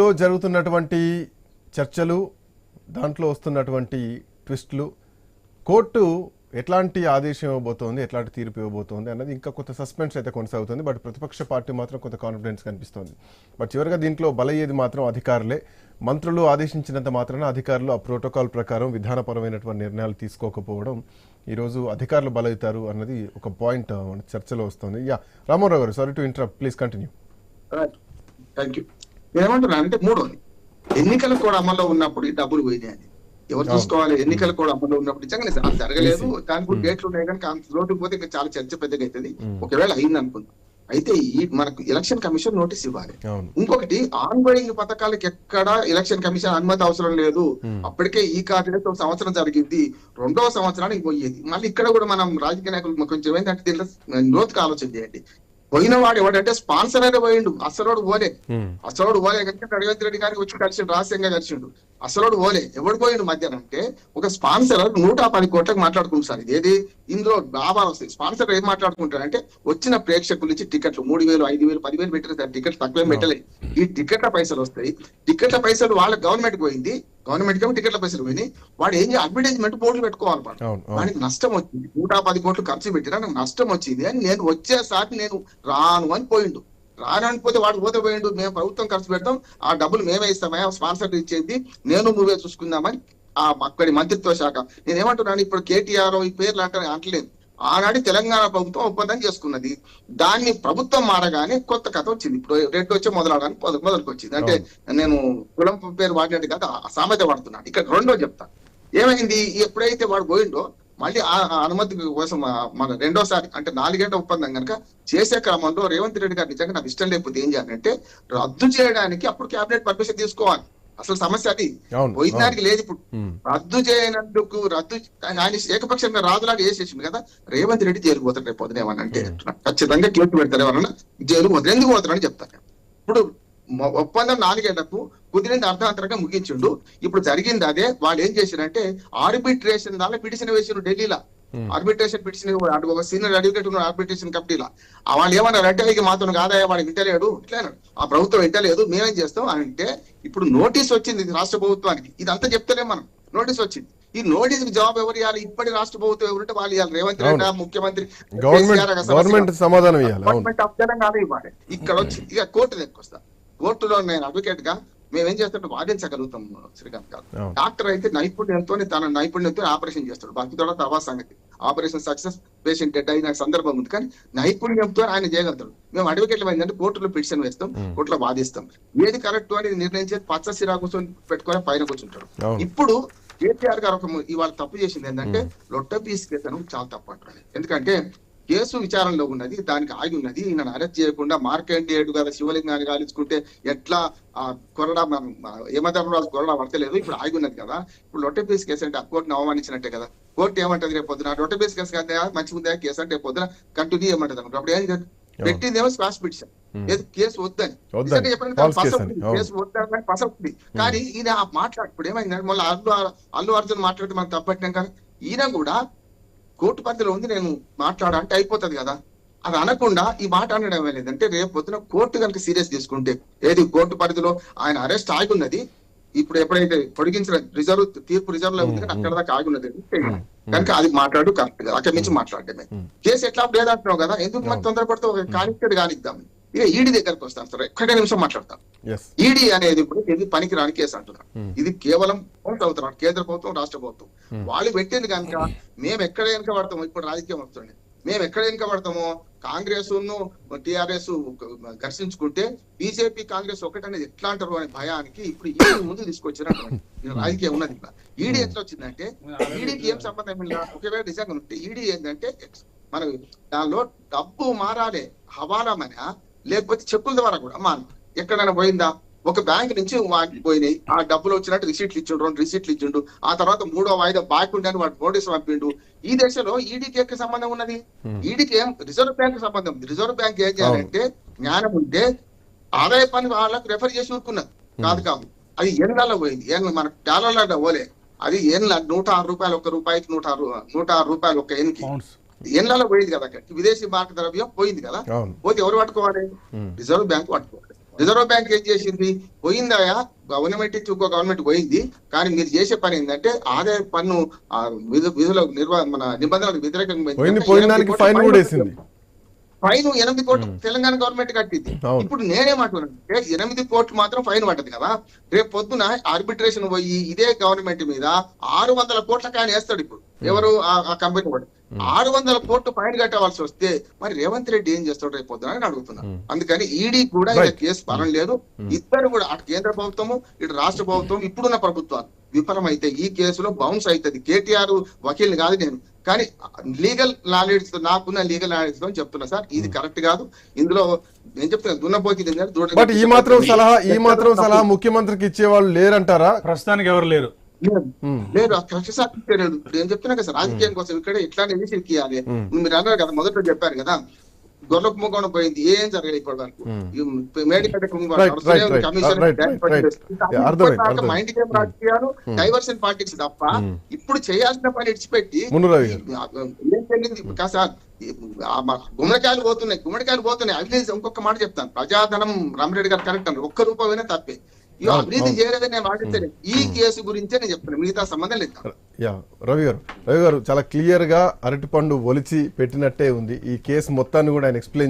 లో జరుగుతున్నటువంటి చర్చలు దాంట్లో వస్తున్నటువంటి ట్విస్టులు కోర్టు ఎట్లాంటి ఆదేశం ఇవ్వబోతోంది ఎట్లాంటి తీర్పు ఇవ్వబోతోంది అన్నది ఇంకా కొంత సస్పెన్స్ అయితే కొనసాగుతుంది. బట్ ప్రతిపక్ష పార్టీ మాత్రం కొంత కాన్ఫిడెన్స్ కనిపిస్తోంది. బట్ చివరిగా దీంట్లో బలయ్యేది మాత్రం అధికారులే. మంత్రులు ఆదేశించినంత మాత్రాన అధికారులు ఆ ప్రోటోకాల్ ప్రకారం విధానపరమైనటువంటి నిర్ణయాలు తీసుకోకపోవడం ఈరోజు అధికారులు బలవుతారు అన్నది ఒక పాయింట్ చర్చలో వస్తుంది. Yeah Ramarao garu sorry to interrupt please continue thank you నేనేమంటున్నా అంటే మూడోది. ఎన్నికలు కూడా అమల్లో ఉన్నప్పుడు ఈ డబ్బులు పోయినాయి అని ఎవరు. చూసుకోవాలి? ఎన్నికలు కూడా అమల్లో ఉన్నప్పుడు నిజంగానే అది జరగలేదు. దానికి కూడా Hmm. డేట్లు ఉన్నాయి కనుక అంత లోటుకు పోతే ఇంకా చాలా చర్చ పెద్దగా అవుతుంది. Hmm. ఒకవేళ అయింది అనుకుందాం. అయితే ఈ మనకు ఎలక్షన్ కమిషన్ నోటీస్ ఇవ్వాలి. ఇంకొకటి ఆన్ గోయింగ్ పథకాలకు ఎక్కడ ఎలక్షన్ కమిషన్ అనుమతి అవసరం లేదు. Hmm. అప్పటికే ఈ కార్డు ఒక సంవత్సరం జరిగింది. రెండవ సంవత్సరానికి పోయేది. మళ్ళీ ఇక్కడ కూడా మనం రాజకీయ నాయకులు కొంచెం ఏంటంటే దీంట్లో లోతుగా ఆలోచన చేయండి. పోయిన వాడు ఎవడంటే స్పాన్సర్ అయినా పోయిండు. అసలు పోలే. అసలోడు ఓలే కనుక రేవంత్ రెడ్డి గారికి వచ్చి కలిసిండు రహస్యంగా కలిసిండు. అసలోడు ఓలే ఎవడు పోయిండు మధ్యాహ్నం అంటే ఒక స్పాన్సర్ నూట పది కోట్లకు మాట్లాడుకుంటారు సార్. ఇది ఏది ఇందులో లాభాలు వస్తాయి. స్పాన్సర్ ఏం మాట్లాడుకుంటారు అంటే వచ్చిన ప్రేక్షకుల నుంచి టికెట్లు మూడు వేలు ఐదు వేలు పదివేలు పెట్టారు సార్. టికెట్ తక్కువ పెట్టలే. ఈ టికెట్ల పైసలు వస్తాయి. టికెట్ల పైసలు వాళ్ళ గవర్నమెంట్ పోయింది. గవర్నమెంట్ కేమో టికెట్ల పైసలు పోయినాయి. వాడు ఏం అడ్వర్టైజ్మెంట్ బోర్డులు పెట్టుకోవాలి వాడు. అవును అవును. వానికి నష్టం వచ్చింది. నూట పది కోట్లు ఖర్చు పెట్టినా నాకు నష్టం వచ్చింది. అని నేను వచ్చేసారి నేను రాను అని పోయిండు. రాను పోతే వాడు పోతే పోయిండు మేము ప్రభుత్వం ఖర్చు పెడతాం ఆ డబ్బులు మేమే ఇస్తామా స్పాన్సర్ ఇచ్చేది నేను నువ్వే చూసుకుందామని ఆ అక్కడి మంత్రిత్వ శాఖ. నేను ఏమంటున్నాను ఇప్పుడు కేటీఆర్ ఈ పేర్లు అంటే అంటలేదు ఆనాడు తెలంగాణ ప్రభుత్వం ఒప్పందం చేసుకున్నది. దాన్ని ప్రభుత్వం మారగానే కొత్త కథ వచ్చింది. ఇప్పుడు రెడ్ వచ్చే మొదలవడానికి మొదలు మొదలుకు వచ్చింది అంటే నేను కులం పేరు వాడినట్టు కదా ఆ సామెత వాడుతున్నాను ఇక్కడ రెండో చెప్తా. ఏమైంది? ఎప్పుడైతే వాడు పోయిండో మళ్ళీ ఆ అనుమతి కోసం మన రెండోసారి అంటే నాలుగేళ్ళ ఒప్పందం కనుక చేసే క్రమంలో రేవంత్ రెడ్డి గారు నిజంగా నాకు ఇష్టం లేకపోతే ఏం చేయాలంటే రద్దు చేయడానికి అప్పుడు కేబినెట్ పర్మిషన్ తీసుకోవాలి. అసలు సమస్య అది. అవును పోయిన అవును. దానికి లేదు ఇప్పుడు. రద్దు చేయనందుకు రద్దు ఆయన ఏకపక్షంగా రాజులాగా వేసేసింది కదా రేవంత్ రెడ్డి జైలుకు పోతాడు రేపు పొద్దున ఏమన్నా అంటే ఖచ్చితంగా కేసు పెడతారు ఏమన్నా జైలుకు పోతారు ఎందుకు పోతారని చెప్తాను. ఇప్పుడు ఒప్పందం నాలుగేళ్ళకు కుదిరింది అర్ధాంతరంగా ముగించిండు. ఇప్పుడు జరిగింది అదే. వాళ్ళు ఏం చేశారంటే ఆర్బిట్రేషన్ దాని పిటిషన్ వేసిండు ఢిల్లీలో. ఆర్బిట్రేషన్ పిటిషన్ అటు ఒక సీనియర్ అడ్వకేట్ ఉన్న ఆర్బిట్రేషన్ కమిటీలో వాళ్ళు ఏమన్నారు అంటే ఇక మాతో కాదయ్యా వాడు వింటలేడు. ఇట్లా. ఆ ప్రభుత్వం వింటలేదు మేమేం చేస్తాం? అని అంటే ఇప్పుడు నోటీస్ వచ్చింది రాష్ట్ర ప్రభుత్వానికి. ఇదంతా చెప్తలే మనం. నోటీస్ వచ్చింది. ఈ నోటీస్ జవాబు ఎవరు ఇవ్వాలి ఇప్పటి రాష్ట్ర ప్రభుత్వం ఎవరంటే వాళ్ళు ఇవ్వాలి రేవంత్ రెడ్డి. ముఖ్యమంత్రి గవర్నమెంట్ సమాధానం ఇవ్వాలి ఇక్కడ వచ్చి ఇక కోర్టు దగ్గరికి వస్తా. కోర్టులో నేను అడ్వకేట్గా మేమేం చేస్తుంటే వాదించగలుగుతాం శ్రీకాంత్ గారు. డాక్టర్ అయితే నైపుణ్యంతో తన నైపుణ్యంతో ఆపరేషన్ చేస్తాడు. బాకీ తర్వాత తర్వాత సంగతి. ఆపరేషన్ సక్సెస్ పేషెంట్ డెడ్ అయిన సందర్భం ఉంది. కానీ నైపుణ్యంతో ఆయన చేయగలుగుతాడు. మేము అడ్వకేట్లు ఏంటంటే కోర్టులో పిటిషన్ వేస్తాం. కోర్టులో వాదిస్తాం. ఏది కరెక్ట్ అని నిర్ణయించేది పచ్చ సిరా కూర్చొని పెట్టుకొని పైన కూర్చుంటాడు. ఇప్పుడు కేటీఆర్ గారు ఒక ఇవాళ తప్పు చేసింది ఏంటంటే లొట్ట పీస్ కేసు చాలా తప్పు అంటారు ఎందుకంటే కేసు విచారణలో ఉన్నది దానికి ఆగి ఉన్నది. ఈయన అరెస్ట్ చేయకుండా మార్కండేయుడు గారు శివలింగాన్ని కాల్చుకుంటే ఎట్లా ఆ కొరడా ఏమధర్మరాజు కొరడా పడతలేదు. ఇప్పుడు ఆగి ఉన్నది కదా. ఇప్పుడు లొట్ట పీస్ కేసు అంటే ఆ కోర్టును అవమానించినట్టే కదా. కోర్టు ఏమంటది రేపు పొద్దున? లొట్ట పీస్ కేసు కదా? మంచిగా ఉందా? కేసు అంటే పొద్దున కంటిన్యూ చేయమంటది అనుకో అప్పుడు ఏం జరుగుతుంది? పెట్టిందేమో స్పాష్ పిటిషన్. ఏది? కేసు వద్దని. కేసు వద్దని పస ఉంది. కానీ ఈయన మాట్లాడు. ఇప్పుడు ఏమైందంటే మళ్ళీ అల్లు అల్లు అర్జున్ మాట్లాడితే మనం తప్పట్టినాం కదా. ఈయన కూడా కోర్టు పరిధిలో ఉంది నేను మాట్లాడంటే అయిపోతది కదా. అది అనకుండా ఈ మాట అనడం లేదంటే రేపు పొద్దున కోర్టు కనుక సీరియస్ తీసుకుంటే ఏది కోర్టు పరిధిలో ఆయన అరెస్ట్ ఆగి ఉన్నది ఇప్పుడు ఎప్పుడైతే పొడిగించిన రిజర్వ్ తీర్పు రిజర్వ్లో ఉంది కానీ అక్కడ దాకా ఆగి ఉన్నది కనుక అది మాట్లాడు కరెక్ట్ కదా. అక్కడి నుంచి మాట్లాడటమే. Hmm. కేసు ఎట్లా లేదంటున్నావు కదా? ఎందుకు అవును. తొందరపడితే ఒక కానిస్టేడ్ కానిద్దాం. ఇక ఈడీ దగ్గరకు వస్తాను సార్ ఒక్కటే నిమిషం మాట్లాడతాను. ఈడీ అనేది ఇప్పుడు ఇది పనికి రాని కేసు అంటున్నారు ఇది కేవలం డిఫాల్ట్ అవుతున్నాడు కేంద్ర ప్రభుత్వం రాష్ట్ర ప్రభుత్వం. వాళ్ళు పెట్టింది కనుక మేము ఎక్కడ వెనుక పడతాము ఇప్పుడు రాజకీయం వస్తుంది. మేము ఎక్కడ వెనుక పడతామో కాంగ్రెస్ను టిఆర్ఎస్ ఘర్షించుకుంటే బీజేపీ కాంగ్రెస్ ఒకటి అనేది ఎట్లా అంటారు అనే భయానికి ఇప్పుడు ఈడీ ముందు తీసుకొచ్చిన రాజకీయం ఉన్నది ఇక్కడ ఈడీ ఎట్లా వచ్చిందంటే ఈడీకి ఏం సంబంధం ఇలా ఒకవేళ నిజంగా ఉంటే ఈడీ ఏంటంటే మన దానిలో డబ్బు మారాలే హవాలా మన లేకపోతే చెక్కుల ద్వారా కూడా. మా ఎక్కడైనా పోయిందా? ఒక బ్యాంక్ నుంచి వాటికి పోయినాయి ఆ డబ్బులు వచ్చినట్టు రిసీట్లు ఇచ్చిండు రెండు రిసీట్లు ఇచ్చిండు. ఆ తర్వాత మూడో వాయిదా బాకీ ఉండని వాడు నోటీస్ పంపిండు. ఈ దశలో ఈడీకి ఎక్కడ సంబంధం ఉన్నది. ఈడీకి ఏం? రిజర్వ్ బ్యాంక్ సంబంధం. రిజర్వ్ బ్యాంక్ ఏం చేయాలంటే జ్ఞానం ఉంటే ఆదాయ పన్ను వాళ్ళకి రెఫర్ చేసి ఊరుకున్నది కాదు కాదు. అది ఎన్లలో పోయింది. ఎన్ మన డాలర్లలో పోలే. అది ఎన్ల నూట ఆరు రూపాయలు ఒక రూపాయికి నూట ఆరు నూట ఆరు రూపాయలు ఒక ఎన్కి ఎన్లలో పోయింది కదా. విదేశీ మార్క ద్రవ్యం పోయింది కదా. పోతే ఎవరు పట్టుకోవాలి. రిజర్వ్ బ్యాంక్ పట్టుకోవాలి. రిజర్వ్ బ్యాంక్ ఏం చేసింది? పోయిందాయా? గవర్నమెంట్ ఇచ్చి ఇంకో గవర్నమెంట్ పోయింది. కానీ మీరు చేసే పని ఏంటంటే ఆదాయ పన్ను ఆ, విధు- విధులకు నిర్వహ మన నిబంధనలకు వ్యతిరేకంగా ఫైన్ ఎనిమిది కోట్లు తెలంగాణ గవర్నమెంట్ కట్టింది. ఇప్పుడు నేనేమంటున్నాను ఎనిమిది కోట్లు మాత్రం ఫైన్ పడ్డది కదా. రేపు పొద్దున ఆర్బిట్రేషన్ పోయి ఇదే గవర్నమెంట్ మీద ఆరు వందల కోట్లకి ఆయన వేస్తాడు ఇప్పుడు. ఎవరు? ఆ- ఆ కంపెనీ కూడా ఆరు వందల కోట్లు ఫైన్ కట్టవలసి వస్తే మరి రేవంత్ రెడ్డి ఏం చేస్తాడు రేపు అని అడుగుతున్నా. అందుకని ఈడీ కూడా ఇలా Right. కేసు పరం లేదు. ఇద్దరు కూడా అటు కేంద్ర ప్రభుత్వము ఇటు రాష్ట్ర ప్రభుత్వం ఇప్పుడున్న ప్రభుత్వాలు విఫలమైతే ఈ కేసులో బౌన్స్ అవుతుంది కేటీఆర్ వకీల్ని కాదు నేను. కానీ లీగల్ నాలెడ్జ్తో నాకున్న లీగల్ నాలెడ్జ్తో చెప్తున్నా సార్ ఇది కరెక్ట్ కాదు. ఇందులో నేను చెప్తున్నా బట్ ఈ మాత్రం సలహా ఈ మాత్రం సలహా ముఖ్యమంత్రికి ఇచ్చేవాళ్ళు లేరంటారా? ప్రస్తుతానికి ఎవరు లేరు. లేదు. ఉమ్. లేదు ఆ కక్ష సాధ్యం తెలియదు ఏం చెప్తున్నా కదా సార్ రాజకీయం కోసం ఇక్కడ ఇట్లా అనేది ఇవ్వాలి. మీరు అన్నారు కదా మొదట చెప్పారు కదా గొర్రెకు కుంభకోణం పోయింది ఏం జరగలేదు ఇప్పటి వరకు. కుంభకోణం. కమిషన్. మైండ్ గేమ్ రాజకీయాలు డైవర్షన్ పాలిటిక్స్ తప్ప ఇప్పుడు చేయాల్సిన పని ఇడిచిపెట్టి సార్ గుమ్మడికాయలు పోతున్నాయి గుమ్మడికాయలు పోతున్నాయి. అవినీతి ఇంకొక మాట చెప్తాను. ప్రజాధనం రామరెడ్డి గారు కరెక్ట్ అన్నారు. ఒక్క రూపాయైనా తప్పే. అవినీతి అవును. చేయలేదని నేను ఈ కేసు గురించే నేను చెప్తాను. మిగతా సంబంధం లేదు. యా రవి గారు రవి గారు చాలా క్లియర్గా అరటిపండు ఒలిచి పెట్టినట్టే ఉంది. ఈ కేసు మొత్తాన్ని కూడా ఆయన ఎక్స్ప్లెయిన్